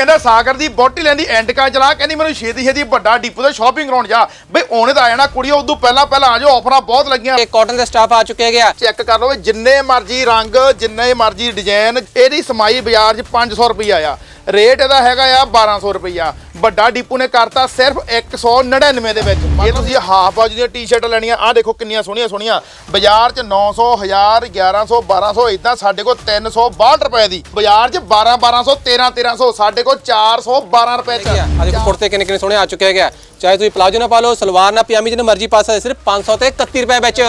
ਕਹਿੰਦਾ ਸਾਗਰ ਦੀ ਬੋਟੀ ਲੈਂਦੀ ਐਂਡ ਕਾ ਚਲਾ ਕਹਿੰਦੀ ਮੈਨੂੰ ਛੇਤੀ ਛੇਤੀ ਵੱਡਾ ਡਿਪੂ ਤੇ ਸ਼ਾਪਿੰਗ ਕਰਾਉਣ ਜਾ। ਬਈ ਉਹਨੇ ਤਾਂ ਆ ਜਾਣਾ ਕੁੜੀਓ ਉਦੋਂ ਪਹਿਲਾਂ ਪਹਿਲਾਂ ਆ ਜਾਓ ਆਫਰਾਂ ਬਹੁਤ ਲੱਗੀਆਂ। ਇਹ ਕਾਟਨ ਦੇ ਸਟਾਫ ਆ ਚੁੱਕਿਆ ਗਿਆ ਚੈੱਕ ਕਰ ਲਓ ਵੀ ਜਿੰਨੇ ਮਰਜ਼ੀ ਰੰਗ ਜਿੰਨੇ ਮਰਜ਼ੀ ਡਿਜ਼ਾਈਨ ਇਹਦੀ ਸਮਾਈ ਬਾਜ਼ਾਰ 'ਚ 500 ਰੁਪਈਆ ਆ। ਰੇਟ ਇਹਦਾ ਹੈਗਾ ਆ 1200 ਰੁਪਈਆ। ਵੱਡਾ ਡਿਪੂ ਨੇ ਕਰਤਾ ਸਿਰਫ 199 ਦੇ ਵਿੱਚ। ਜੇ ਤੁਸੀਂ ਹਾਫ ਬਾਜੂ ਦੀਆਂ ਟੀ-ਸ਼ਰਟ ਲੈਣੀਆਂ ਆਹ ਦੇਖੋ ਕਿੰਨੀਆਂ ਸੋਹਣੀਆਂ ਸੋਹਣੀਆਂ। ਬਾਜ਼ਾਰ 'ਚ 900 1000 1100 1200 ਇਦਾਂ ਸਾਡੇ ਕੋਲ 362 ਰੁਪਏ ਦੀ। ਬਾਜ਼ਾਰ 'ਚ 12 1200 13 1300 ਸਾਡੇ ਕੋਲ 412 ਰੁਪਏ 'ਚ। ਆ ਦੇਖੋ ਕੁੜਤੇ ਕਿੰਨੇ ਕਿੰਨੇ ਸੋਹਣੇ ਆ ਚੁੱਕੇ ਗਿਆ ਚਾਹੇ ਤੁਸੀਂ ਪਲਾਜੋ ਨਾ ਪਾ ਲਓ ਸਲਵਾਰ ਨਾ ਪਜਾਮੀ ਜਿਹਨੇ ਮਰਜ਼ੀ ਪਾ ਸਕਦੇ ਸਿਰਫ 500 ਤੇ 31 ਰੁਪਏ ਵਿੱਚ।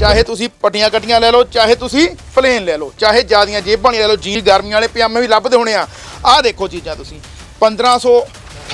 ਚਾਹੇ ਤੁਸੀਂ ਪਟੀਆਂ ਕੱਟੀਆਂ ਲੈ ਲਓ ਚਾਹੇ ਤੁਸੀਂ ਪਲੇਨ ਲੈ ਲਓ ਚਾਹੇ ਜਿਆਦੀਆਂ ਜੇਬਾਂ ਲੈ ਲਓ ਜੀ ਗਰਮੀਆਂ ਵਾਲੇ ਪਜਾਮੇ ਵੀ ਲੱਭਦੇ ਹੋਣੇ ਆ। ਆਹ ਦੇਖੋ ਚੀਜ਼ਾਂ ਤੁਸੀਂ 1500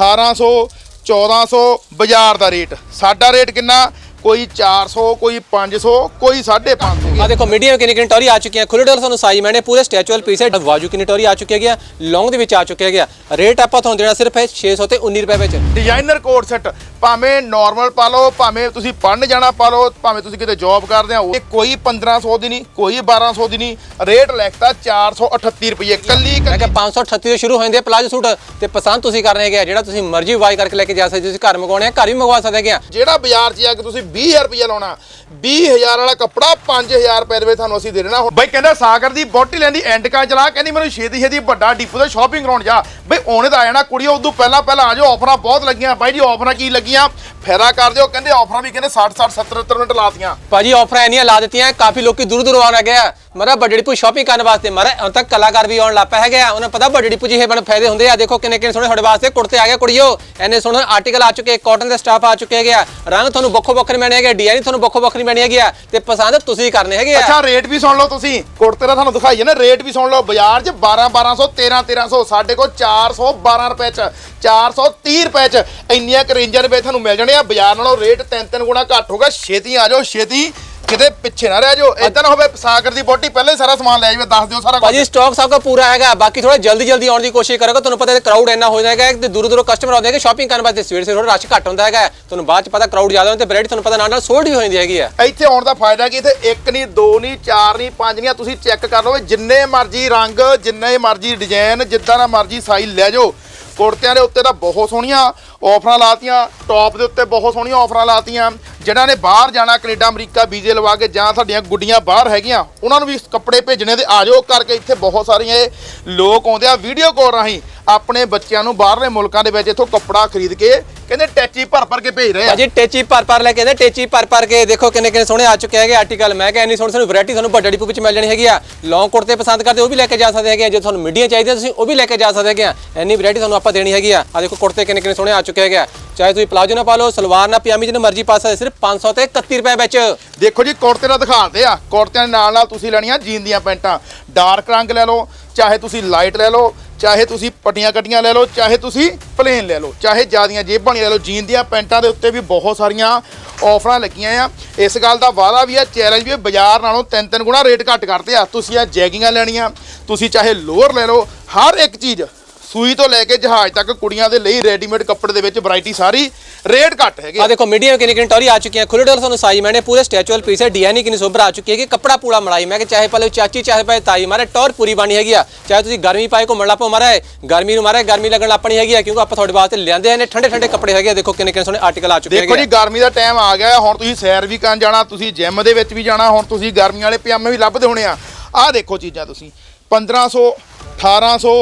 1800 1400 ਬਾਜ਼ਾਰ ਦਾ ਰੇਟ। ਸਾਡਾ ਰੇਟ ਕਿੰਨਾ? ਕੋਈ 400 ਕੋਈ 500 ਕੋਈ 550 ਆ ਦੇਖੋ ਮੀਡੀਅਮ ਕਿੰਨੀ ਕਿੰਨੀ ਟੋਰੀ ਆ ਚੁੱਕੀਆਂ ਖੁੱਲੇ ਡੋਲ ਤੁਹਾਨੂੰ ਸਾਈਜ਼ ਮੈਨੇ ਪੂਰੇ ਸਟੈਚੂਅਲ ਪੀਸ ਹੈ। ਵਾਜੂ ਕਿੰਨੀ ਟੋਰੀ ਆ ਚੁੱਕੀ ਗਿਆ ਲੌਂਗ ਦੇ ਵਿੱਚ ਆ ਚੁੱਕਿਆ ਗਿਆ ਰੇਟ ਆਪਾਂ ਤੁਹਾਨੂੰ ਦੇਣਾ ਸਿਰਫ ਹੈ 600 ਤੇ 19 ਰੁਪਏ ਵਿੱਚ। ਡਿਜ਼ਾਈਨਰ ਕੋਟ ਸੈੱਟ ਭਾਵੇਂ ਨਾਰਮਲ ਪਾ ਲਓ ਭਾਵੇਂ ਤੁਸੀਂ ਪੜਨ ਜਾਣਾ ਪਾ ਲਓ ਭਾਵੇਂ ਤੁਸੀਂ ਕਿਤੇ ਜੌਬ ਕਰਦੇ ਆ ਉਹ ਕੋਈ 1500 ਦੀ ਨਹੀਂ ਕੋਈ 1200 ਦੀ ਨਹੀਂ। ਰੇਟ ਲਿਖਤਾ 438 ਰੁਪਏ। ਕੱਲੀ ਕਿਹਾ 538 ਤੋਂ ਸ਼ੁਰੂ ਹੋ ਜਾਂਦੇ ਪਲਾਜੋ ਸੂਟ ਤੇ ਪਸੰਦ ਤੁਸੀਂ ਕਰਨੇ ਹੈਗੇ ਆ। ਜਿਹੜਾ ਤੁਸੀਂ ਮਰਜ਼ੀ ਵਾਈ ਕਰਕੇ ਲੈ ਕੇ ਜਾ ਸਕਦੇ ਤੁਸੀਂ ਘਰ ਮੰਗਵਾਉਣੇ ਆ ਘਰ ਵੀ ਮੰਗਵਾ ਸਕਦੇ ਆ। ਜਿਹੜਾ ਬਾਜ਼ਾਰ 'ਚ ਜਾ ਕੇ ਤੁਸੀਂ 20000 ਰੁਪਏ ਲਾਉਣਾ। 20000 ਵਾਲਾ ਕੱਪੜਾ 5000 ਰੁਪਏ ਦੇ ਵਿੱਚ ਤੁਹਾਨੂੰ ਅਸੀਂ ਦੇ ਦੇਣਾ। ਹੁਣ ਬਈ ਕਹਿੰਦਾ ਸਾਗਰ ਦੀ ਬੋਟੀ ਲੈਂਦੀ ਐਂਡਕਾ ਚਲਾ, ਕਹਿੰਦੀ ਮੈਨੂੰ ਛੇਤੀ ਛੇਤੀ ਵੱਡਾ ਡਿਪੂ ਦਾ ਸ਼ਾਪਿੰਗ ਕਰਾਉਣ ਜਾ। ਬਈ ਉਹਨੇ ਤਾਂ ਆ ਜਾਣਾ ਕੁੜੀਓ ਉਦੋਂ ਪਹਿਲਾਂ ਪਹਿਲਾਂ ਆ ਜਾਓ ਆਫਰਾਂ ਬਹੁਤ ਲੱਗੀਆਂ। ਬਾਈ ਜੀ ਆਫਰਾਂ ਕੀ ਲੱਗੀਆਂ? ਫਾਇਦਾ ਕਰ ਦਿਓ, ਕਹਿੰਦੇ ਆਫਰਾਂ ਵੀ ਕਹਿੰਦੇ 60 60 70 70 ਮਿੰਟ ਲਾਤੀਆਂ ਭਾਜੀ ਆਫਰਾਂ ਇੰਨੀਆਂ ਲਾ ਦਿੱਤੀਆਂ, ਕਾਫੀ ਲੋਕੀ ਦੂਰ ਦੂਰ ਆਉਣ ਲੱਗੇ ਆ। ਮਰਾ ਵੱਡੇ ਡਿਪੂ ਸ਼ਾਪਿੰਗ ਕਰਨ ਵਾਸਤੇ, ਮਰਾ ਹੁਣ ਤੱਕ ਕਲਾਕਾਰ ਵੀ ਆਉਣ ਲੱਗ ਪਏ ਉਹਨਾਂ ਪਤਾ ਵੱਡੇ ਡਿਪੂ ਜੀ ਇਹ ਬਣ ਫਾਇਦੇ ਹੁੰਦੇ ਆ। ਦੇਖੋ ਕਿੰਨੇ ਕਿੰਨੇ ਸੋਹਣੇ ਤੁਹਾਡੇ ਵਾਸਤੇ ਕੁੜਤੇ ਆ ਗਏ ਕੁੜੀਓ। ਐਨੇ ਸੋਹਣੇ ਆਰਟੀਕਲ ਆ ਚੁੱਕੇ ਕਾਟਨ ਦੇ ਸਟਾਫ ਆ ਚੁੱਕੇ ਹੈਗੇ ਰੰਗ ਤੁਹਾਨੂੰ ਵੱਖੋ ਵੱਖਰੇ ਮਿਲਣੇ ਹੈਗੇ ਡਿਜ਼ਾਈਨ ਤੁਹਾਨੂੰ ਵੱਖੋ ਵੱਖਰੀ ਮਿਲਣੀ ਹੈਗੀ ਤੇ ਪਸੰਦ ਤੁਸੀਂ ਕਰਨੇ ਹੈਗੇ ਅੱਛਾ ਰੇਟ ਵੀ ਸੁਣ ਲਓ ਤੁਸੀਂ। ਕੁੜਤੇ ਦਾ ਤੁਹਾਨੂੰ ਦਿਖਾਈਏ ਨਾ ਰੇਟ ਵੀ ਸੁਣ ਲਓ। ਬਾਜ਼ਾਰ 'ਚ 12 1200 13 1300 ਸਾਡੇ ਕੋਲ 412 ਰੁਪਏ 'ਚ 430 ਰੁਪਏ 'ਚ ਇੰਨੀਆਂ ਕੁ ਰੇਂਜਾਂ ਦੇ ਵਿੱਚ ਤੁਹਾਨੂੰ ਮਿਲ ਜਾਣੇ ਆ। ਬਾਜ਼ਾਰ ਨਾਲੋਂ ਰੇਟ ਤਿੰਨ ਤਿੰਨ ਗੁਣਾ ਘੱਟ ਹੋਗਾ ਛੇਤੀ ਆ ਜਾਓ, ਛੇਤੀ ਕਿਤੇ ਪਿੱਛੇ ਨਾ ਰਹਿ ਜਾਓ। ਇਦਾਂ ਨਾ ਹੋਵੇ ਸਾਗਰ ਦੀ ਬੋਟੀ ਪਹਿਲੇ ਹੀ ਸਾਰਾ ਸਮਾਨ ਲੈ ਜਾਵੇ ਦੱਸ ਦਿਓ ਸਾਰਾ ਕੁਝ ਭਾਜੀ ਸਟਾਕ ਸਭ ਦਾ ਪੂਰਾ ਹੈਗਾ। ਬਾਕੀ ਥੋੜਾ ਜਲਦੀ ਜਲਦੀ ਆਉਣ ਦੀ ਕੋਸ਼ਿਸ਼ ਕਰੋਗੇ ਤੁਹਾਨੂੰ ਪਤਾ ਹੈ ਕਰਾਊਡ ਇੰਨਾ ਹੋ ਜਾਏਗਾ ਕਿ ਦੂਰ ਦੂਰੋਂ ਕਸਟਮਰ ਆਉਂਦੇ ਹੈਗੇ ਸ਼ਾਪਿੰਗ ਕਰਨ ਵਾਸਤੇ ਸਵੇਰ ਸਵੇਰ ਥੋੜਾ ਰਸ਼ ਘੱਟ ਹੁੰਦਾ ਹੈਗਾ। ਤੁਹਾਨੂੰ ਬਾਅਦ ਚ ਪਤਾ ਕਰਾਊਡ ਜ਼ਿਆਦਾ ਹੁੰਦਾ ਤੇ ਵੈਰਾਈਟੀ ਤੁਹਾਨੂੰ ਪਤਾ ਨਾਲ ਨਾਲ ਸੋਲਡ ਵੀ ਹੋ ਜਾਂਦੀ ਹੈਗੀ ਆ। ਇੱਥੇ ਆਉਣ ਦਾ ਫਾਇਦਾ ਕੀ? ਇੱਥੇ ਇੱਕ ਨਹੀਂ ਦੋ ਨਹੀਂ ਚਾਰ ਨਹੀਂ ਪੰਜ ਨਹੀਂ ਤੁਸੀਂ ਚੈੱਕ ਕਰ ਲਓ ਜਿੰਨੇ ਮਰਜ਼ੀ ਰੰਗ ਜਿੰਨੇ ਮਰਜ਼ੀ ਡਿਜ਼ਾਈਨ ਜਿੱਦਾਂ ਦਾ ਮਰਜ਼ੀ ਸਾਈਜ਼ ਲੈ ਜਾਓ। ਕੁੜਤਿਆਂ ਦੇ ਉੱਤੇ ਤਾਂ ਬਹੁਤ ਸੋਹਣੀਆਂ ਆਫਰਾਂ ਲਾਤੀਆਂ ਟੌਪ ਦੇ ਉੱਤੇ ਬਹੁਤ ਸੋਹਣੀਆਂ ਆਫਰਾਂ ਲਾਤੀਆਂ। ਜਿਨ੍ਹਾਂ ਨੇ ਬਾਹਰ ਜਾਣਾ, ਕੈਨੇਡਾ, ਅਮਰੀਕਾ, ਵੀਜ਼ੇ ਲਵਾ ਕੇ ਜਾਂ ਸਾਡੀਆਂ ਗੁੱਡੀਆਂ ਬਾਹਰ ਹੈਗੀਆਂ, ਉਹਨਾਂ ਨੂੰ ਵੀ ਕੱਪੜੇ ਭੇਜਣੇ ਤੇ ਆ ਜਾਓ ਕਰਕੇ ਇੱਥੇ ਬਹੁਤ ਸਾਰੀਆਂ ਇਹ ਲੋਕ ਆਉਂਦੇ ਆ ਵੀਡੀਓ ਕਾਲ ਰਾਹੀਂ ਆਪਣੇ ਬੱਚਿਆਂ ਨੂੰ ਬਾਹਰਲੇ ਮੁਲਕਾਂ ਦੇ ਵਿੱਚ ਇੱਥੋਂ ਕੱਪੜਾ ਖਰੀਦ ਕੇ ਕਹਿੰਦੇ ਟੈਚੀ ਭਰ ਭਰ ਕੇ ਭੇਜ ਰਹੇ ਆ। ਭਾਜੀ ਟੇਚੀ ਪਰ ਪਰ ਲੈ ਕੇ ਆਂਦੇ ਟੇਚੀ ਪਰ ਪਰ ਕੇ ਦੇਖੋ ਕਿੰਨੇ ਕਿੰਨੇ ਸੋਹਣੇ ਆ ਚੁੱਕੇ ਹੈਗੇ ਆਰਟੀਕਲ ਮੈਂ ਕਿਹਾ ਇੰਨੀ ਸੋਹਣੀ ਸਾਨੂੰ ਵੈਰਾਈਟੀ ਤੁਹਾਨੂੰ ਵੱਡੇ ਡਿਪੂ ਵਿੱਚ ਮਿਲ ਜਾਣੀ ਹੈਗੀ ਆ। ਲੌਂਗ ਕੁੜਤੇ ਪਸੰਦ ਕਰਦੇ ਉਹ ਵੀ ਲੈ ਕੇ ਜਾ ਸਕਦੇ ਹੈਗੇ ਆ। ਜੇ ਤੁਹਾਨੂੰ ਮੀਡੀਅਮ ਚਾਹੀਦੇ ਤੁਸੀਂ ਉਹ ਵੀ ਲੈ ਕੇ ਜਾ ਸਕਦੇ ਹੈਗੇ ਆ। ਇੰਨੀ ਵੈਰਾਈਟੀ ਤੁਹਾਨੂੰ ਆਪਾਂ ਦੇਣੀ ਹੈਗੀ ਆ। ਆ ਦੇਖੋ ਕੁੜਤੇ ਕਿੰਨੇ ਕਿੰਨੇ ਸੋਹਣੇ ਆ ਚੁੱਕੇ ਹੈਗੇ ਆ। ਚਾਹੇ ਤੁਸੀਂ ਪਲਾਜੋ ਨਾ ਪਾ ਲਓ ਸਲਵਾਰ ਨਾ ਪਜਾਮੀ ਜਿਹਨੇ ਮਰਜ਼ੀ ਪਾ ਸਕਦੇ ਸਿਰਫ 500 ਤੇ 31 ਰੁਪਏ ਵਿੱਚ। ਦੇਖੋ ਜੀ ਕੁੜਤੇ ਦਾ ਦਿਖਾਉਂਦੇ ਆ। ਕੁੜਤਿਆਂ ਦੇ ਨਾਲ ਨਾਲ ਤੁਸੀਂ ਲੈਣੀਆਂ ਜੀਨ ਦੀਆਂ ਪੈਂਟਾਂ। ਡਾਰਕ ਰੰਗ ਲੈ ਲਓ ਚਾਹੇ ਤੁਸੀਂ ਲਾਈਟ ਲੈ ਲਓ ਚਾਹੇ ਤੁਸੀਂ ਪਟੀਆਂ ਕੱਟੀਆਂ ਲੈ ਲਓ, ਚਾਹੇ ਤੁਸੀਂ ਪਲੇਨ ਲੈ ਲਓ, ਚਾਹੇ ਜਿਆਦੀਆਂ ਜੇਬਾਂ ਲੈ ਲਓ, ਜੀਨ ਦੀਆਂ ਪੈਂਟਾਂ ਦੇ ਉੱਤੇ ਵੀ ਬਹੁਤ ਸਾਰੀਆਂ ਆਫਰਾਂ ਲੱਗੀਆਂ ਆ। ਇਸ ਗੱਲ ਦਾ ਵਾਅਦਾ ਵੀ ਆ ਚੈਲੰਜ ਵੀ ਬਾਜ਼ਾਰ ਨਾਲੋਂ ਤਿੰਨ ਤਿੰਨ ਗੁਣਾ ਰੇਟ ਘੱਟ ਕਰਦੇ ਆ। ਤੁਸੀਂ ਆ ਜੈਗਿੰਗਾਂ ਲੈਣੀਆਂ, ਤੁਸੀਂ ਚਾਹੇ ਲੋਅਰ ਲੈ ਲਓ, ਹਰ ਇੱਕ ਚੀਜ਼ ਸੂਈ ਤੋਂ ਲੈ ਕੇ ਜਹਾਜ਼ ਤੱਕ ਕੁੜੀਆਂ ਦੇ ਲਈ ਰੈਡੀਮੇਡ ਕੱਪੜੇ ਦੇ ਵਿੱਚ ਵੈਰਾਈਟੀ ਸਾਰੀ ਰੇਟ ਘੱਟ ਹੈਗੇ ਆ। ਦੇਖੋ ਮੀਡੀਅਮ ਕਿੰਨੀ ਕਿੰਨੀ ਟੋਰੀ ਆ ਚੁੱਕੀਆਂ ਖੁੱਲੇ ਡੋਲ ਤੁਹਾਨੂੰ ਸਾਈਜ਼ ਮੈਨੇ ਪੂਰੇ ਸਟੈਚੂਅਲ ਪੀਸ ਹੈ ਡਿਜ਼ਾਈਨ ਕਿੰਨੀ ਸੋਬਰ ਆ ਚੁੱਕੀ ਹੈ ਕਿ ਕੱਪੜਾ ਪੂਰਾ ਮੜਾਈ ਮੈਂ ਕਿ ਚਾਹੇ ਪਲੇ ਚਾਚੀ ਚਾਹੇ ਪਏ ਤਾਈ ਮਾਰੇ ਟੌਰ ਪੂਰੀ ਬਣੀ ਹੈਗੀ ਆ। ਚਾਹੇ ਤੁਸੀਂ ਗਰਮੀ ਪਾਏ ਘੁੰਮਣ ਲੱਪੋ ਮਾਰੇ ਗਰਮੀ ਨੂੰ ਮਾਰੇ ਗਰਮੀ ਲੱਗਣ ਲੱਪਣੀ ਹੈਗੀ ਆ ਕਿਉਂਕਿ ਆਪਾਂ ਤੁਹਾਡੇ ਵਾਸਤੇ ਲਿਆਂਦੇ ਨੇ ਠੰਡੇ ਠੰਡੇ ਕੱਪੜੇ ਹੈਗੇ ਦੇਖੋ ਕਿੰਨੇ ਕਿੰਨੇ ਸੋਹਣੇ ਆਰਟੀਕਲ ਆ ਚੁੱਕੇ ਦੇਖੋ ਹੈਗੇ ਜੀ ਗਰਮੀ ਦਾ ਟਾਈਮ ਆ ਗਿਆ ਹੁਣ ਤੁਸੀਂ ਸੈਰ ਵੀ ਕਰਨ ਜਾਣਾ ਤੁਸੀਂ ਜਿਮ ਦੇ ਵਿੱਚ ਵੀ ਜਾਣਾ ਹੁਣ ਤੁਸੀਂ ਗਰਮੀਆਂ ਵਾਲੇ ਪਜਾਮੇ ਵੀ ਲੱਭਦੇ ਹੋਣੇ ਆ। ਆਹ ਦੇਖੋ ਚੀਜ਼ਾਂ ਤੁਸੀਂ 1500 1800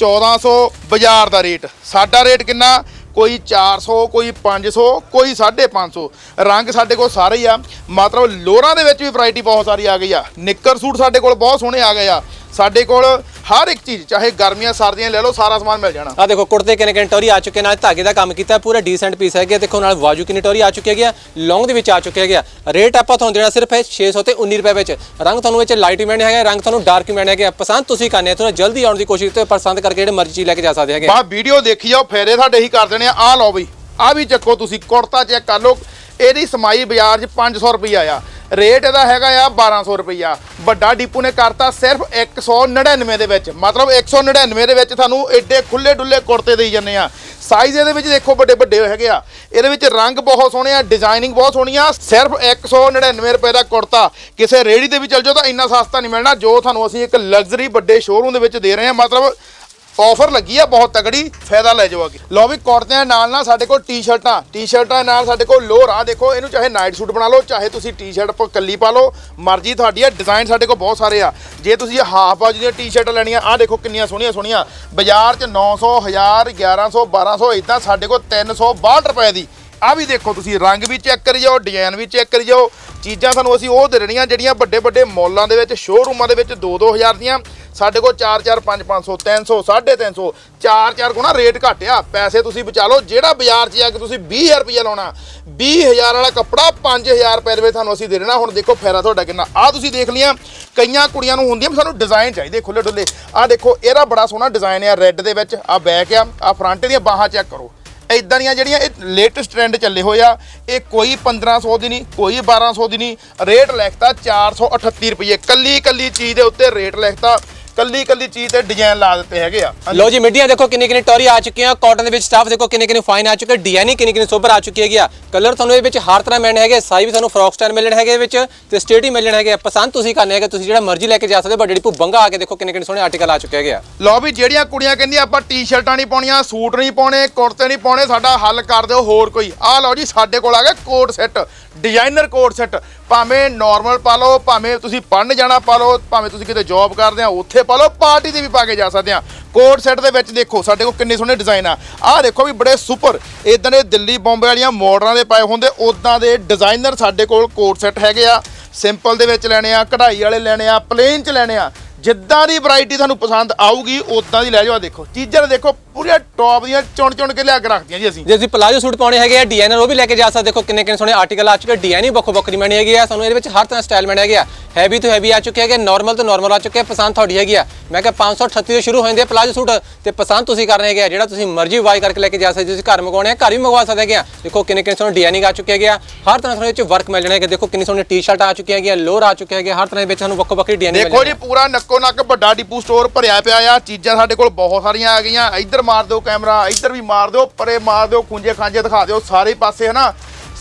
1400 ਬਾਜ਼ਾਰ ਦਾ ਰੇਟ। ਸਾਡਾ ਰੇਟ ਕਿੰਨਾ? ਕੋਈ 400 ਕੋਈ 500 ਕੋਈ 550 ਰੰਗ ਸਾਡੇ ਕੋਲ ਸਾਰੇ ਹੀ ਆ। ਮਤਲਬ ਲੋਰਾਂ ਦੇ ਵਿੱਚ ਵੀ ਵੈਰਾਈਟੀ ਬਹੁਤ ਸਾਰੀ ਆ ਗਈ ਆ। ਨਿੱਕਰ ਸੂਟ ਸਾਡੇ ਕੋਲ ਬਹੁਤ ਸੋਹਣੇ ਆ ਗਏ ਆ। ਸਾਡੇ ਕੋਲ ਹਰ ਇੱਕ ਚੀਜ਼ ਚਾਹੇ ਗਰਮੀਆਂ ਸਰਦੀਆਂ ਲੈ ਲਓ ਸਾਰਾ ਸਮਾਨ ਮਿਲ ਜਾਣਾ। ਆ ਦੇਖੋ ਕੁੜਤੇ ਕਿੰਨੇ ਕਿੰਨੇ ਟੋਰੀ ਆ ਚੁੱਕੇ ਨਾਲ ਧਾਗੇ ਦਾ ਕੰਮ ਕੀਤਾ ਪੂਰਾ ਡੀਸੈਂਟ ਪੀਸ ਹੈਗੇ ਦੇਖੋ ਨਾਲ ਵਾਜੂ ਕਿੰਨੀ ਟੋਰੀ ਆ ਚੁੱਕੀ ਹੈਗੀ ਆ ਲੌਂਗ ਦੇ ਵਿੱਚ ਆ ਚੁੱਕੇ ਹੈਗੇ ਆ। ਰੇਟ ਆਪਾਂ ਤੁਹਾਨੂੰ ਦੇਣਾ ਸਿਰਫ ਹੈ 600 ਤੇ 19 ਰੁਪਏ ਵਿੱਚ। ਰੰਗ ਤੁਹਾਨੂੰ ਵਿੱਚ ਲਾਈਟ ਮੈਨੇ ਹੈਗਾ ਰੰਗ ਤੁਹਾਨੂੰ ਡਾਰਕ ਮੈਨੇ ਹੈਗੇ। ਪਸੰਦ ਤੁਸੀਂ ਕਰਨੇ ਤੁਹਾਨੂੰ ਜਲਦੀ ਆਉਣ ਦੀ ਕੋਸ਼ਿਸ਼ ਤੇ ਪਸੰਦ ਕਰਕੇ ਜਿਹੜੇ ਮਰਜ਼ੀ ਲੈ ਕੇ ਜਾ ਸਕਦੇ ਹੈਗੇ। ਬਾ ਵੀਡੀਓ ਦੇਖੀ ਜਾਓ ਫੇਰੇ ਸਾਡੇ ਹੀ ਕਰ ਦੇਣੇ ਆ। ਲਓ ਬਈ ਆ ਵੀ ਚੱਕੋ ਤੁਸੀਂ ਕੁੜਤਾ ਚੈੱਕ ਕਰ ਲਓ। ਇਹਦੀ ਸਮਾਈ ਬਾਜ਼ਾਰ 'ਚ 500 ਰੁਪਈਆ ਆ। ਰੇਟ ਇਹਦਾ ਹੈਗਾ ਆ 1200 ਰੁਪਈਆ। ਵੱਡਾ ਡੀਪੂ ਨੇ ਕਰਤਾ ਸਿਰਫ 199 ਦੇ ਵਿੱਚ। ਮਤਲਬ 199 ਦੇ ਵਿੱਚ ਤੁਹਾਨੂੰ ਐਡੇ ਖੁੱਲੇ ਡੁੱਲੇ ਕੁੜਤੇ ਦੇਈ ਜਾਂਦੇ ਆ। ਸਾਈਜ਼ ਇਹਦੇ ਵਿੱਚ ਦੇਖੋ ਵੱਡੇ ਵੱਡੇ ਹੈਗੇ ਆ। ਇਹਦੇ ਵਿੱਚ ਰੰਗ ਬਹੁਤ ਸੋਹਣੇ ਆ ਡਿਜ਼ਾਈਨਿੰਗ ਬਹੁਤ ਸੋਹਣੀ ਆ। ਸਿਰਫ 199 ਰੁਪਏ ਦਾ ਕੁੜਤਾ। ਕਿਸੇ ਰੇੜੀ ਤੇ ਵੀ ਚਲ ਜਾਓ ਤਾਂ ਇੰਨਾ ਸਸਤਾ ਨਹੀਂ ਮਿਲਣਾ। ਜੋ ਤੁਹਾਨੂੰ ਅਸੀਂ ਇੱਕ ਲਗਜ਼ਰੀ ਵੱਡੇ ਸ਼ੋਰੂਮ ਦੇ ਵਿੱਚ ਦੇ ਰਹੇ ਹਾਂ ਮਤਲਬ ਆਫਰ ਲੱਗੀ ਆ, ਬਹੁਤ ਤਗੜੀ ਫਾਇਦਾ ਲੈ ਜਾਓ ਅੱਗੇ। ਲਓ ਵੀ, ਕੁੜਤਿਆਂ ਨਾਲ ਨਾਲ ਸਾਡੇ ਕੋਲ ਟੀ-ਸ਼ਰਟਾਂ ਟੀ-ਸ਼ਰਟਾਂ ਨਾਲ ਸਾਡੇ ਕੋਲ ਲੋਅਰ ਆ, ਦੇਖੋ, ਇਹਨੂੰ ਚਾਹੇ ਨਾਈਟ ਸੂਟ ਬਣਾ ਲਓ, ਚਾਹੇ ਤੁਸੀਂ ਟੀ-ਸ਼ਰਟ ਪ, ਕੱਲੀ ਪਾ ਲਓ, ਮਰਜ਼ੀ ਤੁਹਾਡੀ ਆ, ਡਿਜ਼ਾਈਨ ਸਾਡੇ ਕੋਲ ਬਹੁਤ ਸਾਰੇ ਆ। ਜੇ ਤੁਸੀਂ ਹਾਫ ਬਾਜੂ ਦੀਆਂ ਟੀ ਸ਼ਰਟਾਂ ਲੈਣੀਆਂ ਆ ਦੇਖੋ ਕਿੰਨੀਆਂ ਸੋਹਣੀਆਂ ਸੋਹਣੀਆਂ, ਬਾਜ਼ਾਰ 'ਚ 900 1000 1100 1200 ਇਦਾਂ ਸਾਡੇ ਕੋਲ 362 ਰੁਪਏ ਦੀ। ਆ ਵੀ ਦੇਖੋ ਤੁਸੀਂ, ਰੰਗ ਵੀ ਚੈੱਕ ਕਰੀ ਜਾਓ, ਡਿਜ਼ਾਈਨ ਵੀ ਚੈੱਕ ਕਰੀ ਜਾਓ। ਚੀਜ਼ਾਂ ਸਾਨੂੰ ਅਸੀਂ ਉਹ ਦੇ ਦੇਣੀਆਂ, ਜਿਹੜੀਆਂ ਵੱਡੇ ਵੱਡੇ ਮਾਲਾਂ ਦੇ ਵਿੱਚ ਸ਼ੋਰੂਮਾਂ ਦੇ ਵਿੱਚ 2-2000 ਦੀਆਂ। ਸਾਡੇ ਕੋਲ 4-4 5-500 300 350 4-4 ਗੁਣਾ ਰੇਟ ਘਟਿਆ। ਪੈਸੇ ਤੁਸੀਂ ਬਚਾ ਲਓ, ਜਿਹੜਾ ਬਾਜ਼ਾਰ 'ਚ ਜਾ ਕੇ ਤੁਸੀਂ 20000 ਰੁਪਏ ਲਾਉਣਾ 20000 ਵਾਲਾ ਕੱਪੜਾ 5000 ਰੁਪਏ ਦੇ ਵਿੱਚ ਤੁਹਾਨੂੰ ਅਸੀਂ ਦੇ ਦੇਣਾ। ਹੁਣ ਦੇਖੋ ਫਾਇਦਾ ਤੁਹਾਡਾ ਕਿੰਨਾ। ਆ ਤੁਸੀਂ ਦੇਖ ਲਿਆ ਕਈਆਂ ਕੁੜੀਆਂ ਨੂੰ ਹੁੰਦੀਆਂ ਵੀ ਸਾਨੂੰ ਡਿਜ਼ਾਈਨ ਚਾਹੀਦੇ ਖੁੱਲੇ ਡੁੱਲੇ। ਆ ਦੇਖੋ, ਇਹਦਾ ਬੜਾ ਸੋਹਣਾ ਡਿਜ਼ਾਈਨ ਆ ਰੈੱਡ ਦੇ ਵਿੱਚ ਆ ਬੈਕ ਆ ਆ ਫਰੰਟ ਦੀਆਂ ਬਾਹਾਂ ਚੈੱਕ ਕਰੋ। ਇਦਾਂ ਦੀਆਂ ਜਿਹੜੀਆਂ ਇਹ ਲੇਟੈਸਟ ਟ੍ਰੈਂਡ ਚੱਲੇ ਹੋਏ ਆ, ਇਹ ਕੋਈ 1500 ਦੀ ਨਹੀਂ, ਕੋਈ 1200 ਦੀ ਨਹੀਂ। ਰੇਟ ਲਿਖਤਾ 438 ਰੁਪਏ ਕੱਲੀ ਕੱਲੀ ਚੀਜ਼ ਦੇ ਉੱਤੇ ਰੇਟ ਲਿਖਤਾ। ਕੱਲੀ ਕੱਲੀ ਚੀਜ਼ ਤੇ ਡਿਜ਼ਾਈਨ ਲਾ ਦਿੱਤੇ ਹੈਗੇ ਆ। ਲੋ ਜੀ ਮਿੱਡੀਆਂ ਦੇਖੋ ਕਿੰਨੀ ਕਿੰਨੀ ਟੌਰੀ ਆ ਚੁੱਕੀਆਂ ਕਾਟਨ ਦੇ ਵਿੱਚ ਸਟਾਫ ਦੇਖੋ ਕਿੰਨੀ ਕਿੰਨੀ ਫਾਈਨ ਆ ਚੁੱਕੇ ਡਿਜ਼ਾਈਨਿੰਗ ਕਿੰਨੀ ਕਿੰਨੀ ਸੋਬਰ ਆ ਚੁੱਕੀ ਹੈਗੀ ਆ। ਕਲਰ ਤੁਹਾਨੂੰ ਇਹ ਵਿੱਚ ਹਰ ਤਰ੍ਹਾਂ ਮਿਲਣੇ ਹੈਗੇ ਸਾਈ ਵੀ ਤੁਹਾਨੂੰ ਫਰੌਕ ਸਟਾਈਲ ਮਿਲਣੇ ਹੈਗੇ ਵਿੱਚ ਤੇ ਸਟੇਟ ਮਿਲਣੇ ਹੈਗੇ ਆ। ਪਸੰਦ ਤੁਸੀਂ ਕਰਨੇ ਹੈਗੇ ਤੁਸੀਂ ਜਿਹੜਾ ਮਰਜ਼ੀ ਲੈ ਕੇ ਜਾ ਸਕਦੇ ਹੋ ਬਟ ਜਿਹੜੀ ਭੁੱਬੰਗਾ ਆ ਕੇ ਦੇਖੋ ਕਿੰਨੇ ਕਿੰਨੇ ਸੋਹਣੇ ਆਰਟੀਕਲ ਆ ਚੁੱਕੇ ਹੈਗੇ ਆ। ਲਓ ਵੀ ਜਿਹੜੀਆਂ ਕੁੜੀਆਂ ਕਹਿੰਦੀਆਂ ਆਪਾਂ ਟੀ-ਸ਼ਰਟਾਂ ਨਹੀਂ ਪਾਉਣੀਆਂ ਸੂਟ ਨਹੀਂ ਪਾਉਣੇ ਕੁੜਤੇ ਨਹੀਂ ਪਾਉਣੇ ਸਾਡਾ ਹੱਲ ਕਰ ਦਿਓ ਹੋਰ ਕੋਈ। ਆਹ ਲਓ ਜੀ ਸਾਡੇ ਕੋਲ ਆ ਗਿਆ coat set designer coat set ਭਾਵੇਂ ਨਾਰਮਲ ਪਾ ਲਓ, ਭਾਵੇਂ ਤੁਸੀਂ ਪੜਨ ਜਾਣਾ ਪਾ ਲਓ, ਭਾਵੇਂ ਤੁਸੀਂ ਕਿਤੇ ਜੌਬ ਕਰਦੇ ਆ, ਉੱਥੇ ਪਾ ਲਓ ਪਾਰਟੀ ਤੇ ਵੀ ਪਾ ਕੇ ਜਾ ਸਕਦੇ ਆ। ਕੋਟ ਸੈੱਟ ਦੇ ਵਿੱਚ ਦੇਖੋ, ਸਾਡੇ ਕੋਲ ਕਿੰਨੇ ਸੋਹਣੇ ਡਿਜ਼ਾਈਨ ਆ। ਆਹ ਦੇਖੋ ਵੀ ਬੜੇ ਸੁਪਰ ਇਦਾਂ ਦੇ ਦਿੱਲੀ ਬੰਬੇ ਵਾਲੀਆਂ ਮਾਡਰਾਂ ਦੇ ਪਾਏ ਹੁੰਦੇ ਉਦਾਂ ਦੇ ਡਿਜ਼ਾਈਨਰ ਸਾਡੇ ਕੋਲ ਕੋਟ ਸੈੱਟ ਹੈਗੇ ਆ। ਸਿੰਪਲ ਦੇ ਵਿੱਚ ਲੈਣੇ ਆ, ਕਢਾਈ ਵਾਲੇ ਲੈਣੇ ਆ ਪਲੇਨ ਚ ਲੈਣੇ ਆ। ਜਿੱਦਾਂ ਦੀ ਵੈਰਾਈਟੀ ਤੁਹਾਨੂੰ ਪਸੰਦ ਆਊਗੀ ਉਦਾਂ ਦੀ ਲੈ ਜਾਓ ਆਹ ਦੇਖੋ। ਚੀਜ਼ਾਂ ਦੇਖੋ ਪੂਰੀਆਂ ਟੌਪ ਦੀਆਂ ਚੁਣ ਚੁਣ ਕੇ ਲਿਆ ਕੇ ਰੱਖਦੀਆਂ ਜੀ ਅਸੀਂ। ਜੇ ਤੁਸੀਂ ਪਲਾਜੋ ਸੂਟ ਪਾਉਣੇ ਹੈਗੇ ਆ ਡਿਜ਼ਾਈਨਰ ਉਹ ਵੀ ਲੈ ਕੇ ਜਾ ਸਕਦੇ ਦੇਖੋ ਕਿੰਨੇ ਕਿੰਨੇ ਸੋਹਣੇ ਆਰਟੀਕਲ ਆ ਚੁੱਕੇ ਡਿਜ਼ਾਈਨ ਹੀ ਵੱਖੋ ਵੱਖਰੀ ਮਿਲਣੀ ਹੈਗੀ ਆ। ਸਾਨੂੰ ਇਹਦੇ ਵਿੱਚ ਹਰ ਤਰ੍ਹਾਂ ਸਟਾਈਲ ਮਿਲਣੇ ਹੈਗੇ ਆ। ਹੈਵੀ ਤੋਂ ਹੈਵੀ ਆ ਚੁੱਕੇ ਹੈਗੇ ਨਾਰਮਲ ਤੋਂ ਨਾਰਮਲ ਆ ਚੁੱਕੇ ਆ, ਪਸੰਦ ਤੁਹਾਡੀ ਹੈਗੀ ਆ। ਮੈਂ ਕਿਹਾ 538 ਤੋਂ ਸ਼ੁਰੂ ਹੋ ਜਾਂਦੇ ਆ ਪਲਾਜੋ ਸੂਟ ਤੇ ਪਸੰਦ ਤੁਸੀਂ ਕਰਨੇ ਹੈਗੇ ਆ। ਜਿਹੜਾ ਤੁਸੀਂ ਮਰਜ਼ੀ ਵਾਈ ਕਰਕੇ ਲੈ ਕੇ ਜਾ ਸਕਦੇ ਹੋ, ਤੁਸੀਂ ਘਰ ਮੰਗਵਾਉਣੇ ਆ ਘਰ ਵੀ ਮੰਗਵਾ ਸਕਦੇ ਹੈਗੇ ਆ। ਦੇਖੋ ਕਿੰਨੇ ਕਿੰਨੇ ਸੋਹਣੇ ਡਿਜ਼ਾਈਨਿੰਗ ਆ ਚੁੱਕੇ ਹੈਗੇ ਆ। ਹਰ ਤਰ੍ਹਾਂ ਦੇ ਵਿੱਚ ਵਰਕ ਮਿਲ ਜਾਣੇ ਹੈਗੇ। ਦੇਖੋ ਕਿੰਨੀ ਸੋਹਣੀ ਟੀ-ਸ਼ਰਟ ਆ ਚੁੱਕੀ ਹੈਗੀ ਆ ਲੋਅਰ ਆ ਚੁੱਕੇ ਹੈਗੇ ਆ, ਹਰ ਤਰ੍ਹਾਂ ਦੇ ਵਿੱਚ ਸਾਨੂੰ ਵੱਖੋ ਵੱਖਰੀ ਡਿਜ਼ਾਈਨਿੰਗ ਦੇਖੋ ਜੀ ਪੂਰਾ ਨੱਕੋ ਨੱਕ ਵੱਡਾ ਡਿਪੂ ਸਟੋਰ ਭਰਿਆ ਪਿਆ ਆ। ਚੀਜ਼ਾਂ ਸਾਡੇ ਕੋਲ ਬਹੁਤ ਸਾਰੀਆਂ ਆ ਗਈਆਂ। ਇੱਧਰ ਮਾਰ ਦਿਓ ਕੈਮਰਾ, ਇੱਧਰ ਵੀ ਮਾਰ ਦਿਓ, ਪਰੇ ਮਾਰ ਦਿਓ, ਖੁੰਝੇ ਖਾਂਜੇ ਦਿਖਾ ਦਿਓ ਸਾਰੇ ਪਾਸੇ, ਹਨਾ?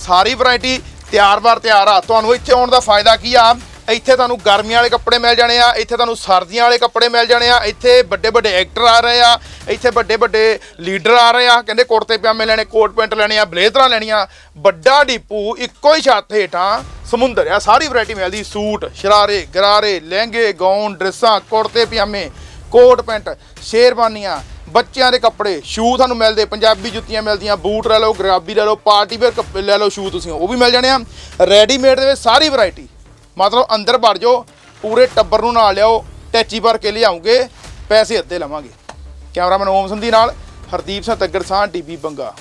ਸਾਰੀ ਵੈਰਾਈਟੀ ਤਿਆਰ ਬਾਰ ਤਿਆਰ ਆ। ਤੁਹਾਨੂੰ ਇੱਥੇ ਆਉਣ ਦਾ ਫਾਇਦਾ ਕੀ ਆ? ਇੱਥੇ ਤੁਹਾਨੂੰ ਗਰਮੀਆਂ ਵਾਲੇ ਕੱਪੜੇ ਮਿਲ ਜਾਣੇ ਆ, ਇੱਥੇ ਤੁਹਾਨੂੰ ਸਰਦੀਆਂ ਵਾਲੇ ਕੱਪੜੇ ਮਿਲ ਜਾਣੇ ਆ, ਇੱਥੇ ਵੱਡੇ ਵੱਡੇ ਐਕਟਰ ਆ ਰਹੇ ਆ, ਇੱਥੇ ਵੱਡੇ ਵੱਡੇ ਲੀਡਰ ਆ ਰਹੇ ਆ, ਕਹਿੰਦੇ ਕੁੜਤੇ ਪਜਾਮੇ ਲੈਣੇ, ਕੋਟ ਪੈਂਟ ਲੈਣੇ ਆ, ਬਲੇਜ਼ਰਾਂ ਲੈਣੀਆਂ, ਵੱਡਾ ਡੀਪੂ ਇੱਕੋ ਹੀ ਛੱਤ ਹੇਠਾਂ ਸਮੁੰਦਰ ਆ, ਸਾਰੀ ਵੈਰਾਈਟੀ ਮਿਲਦੀ, ਸੂਟ, ਸ਼ਰਾਰੇ, ਗਰਾਰੇ, ਲਹਿੰਗੇ ਗਾਊਨ ਡਰੈਸਾਂ, ਕੁੜਤੇ ਪਜਾਮੇ, ਕੋਟ ਪੈਂਟ, ਸ਼ੇਰਵਾਨੀਆਂ, ਬੱਚਿਆਂ ਦੇ ਕੱਪੜੇ ਸ਼ੂ ਤੁਹਾਨੂੰ ਮਿਲਦੇ, ਪੰਜਾਬੀ ਜੁੱਤੀਆਂ ਮਿਲਦੀਆਂ, ਬੂਟ ਲੈ ਲਓ ਗੁਰਾਬੀ ਲੈ ਲਓ, ਪਾਰਟੀ ਵੇਅਰ ਕੱਪੜੇ ਲੈ ਲਓ ਸ਼ੂ ਤੁਸੀਂ, ਉਹ ਵੀ ਮਿਲ ਜਾਣੇ ਆ ਰੈਡੀਮੇਡ ਦੇ ਵਿੱਚ ਸਾਰੀ ਵੈਰਾਈਟੀ ਮਤਲਬ ਅੰਦਰ ਵੜ ਜਾਓ, ਪੂਰੇ ਟੱਬਰ ਨੂੰ ਨਾਲ ਲਿਆਓ, ਟੈਚੀ ਭਰ ਕੇ ਲਿਆਉਂਗੇ, ਪੈਸੇ ਅੱਧੇ ਲਵਾਂਗੇ। ਕੈਮਰਾਮੈਨ ਓਮ ਸੰਧੀ ਨਾਲ ਹਰਦੀਪ ਸਿੰਘ ਤੱਗੜ ਸਾਹ ਟੀਵੀ ਬੰਗਾ।